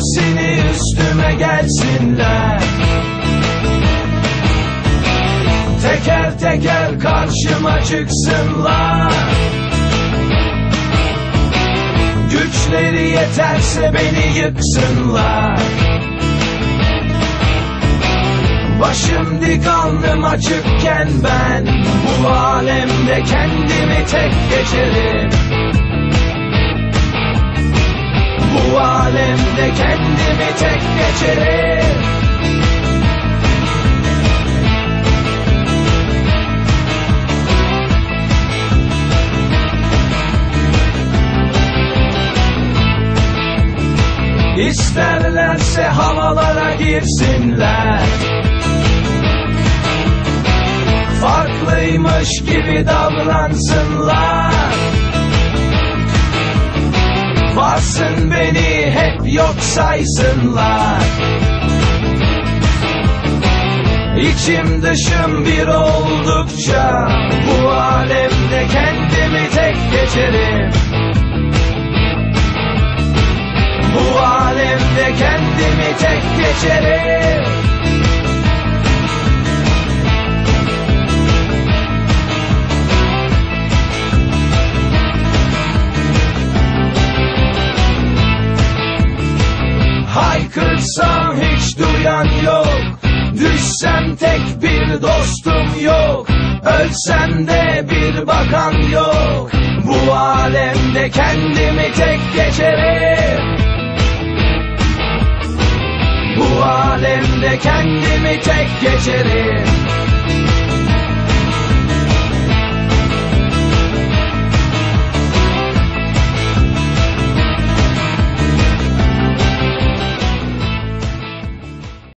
Seni üstüme gelsinler. Teker teker karşıma çıksınlar. Güçleri yeterse beni yıksınlar. Başım dik alnım açıkken ben Bu alemde kendimi tek geçerim. İsterlerse havalara girsinler. Farklıymış gibi davransınlar. Varsın beni hep yok saysınlar. İçim dışım bir oldukça Bu alemde kendimi tek geçerim geçerim Haykırsam hiç duyan yok. Düşsem tek bir dostum yok. Ölsem de bir bakan yok. Bu alemde kendimi tek geçerim Alemde kendimi tek geçerim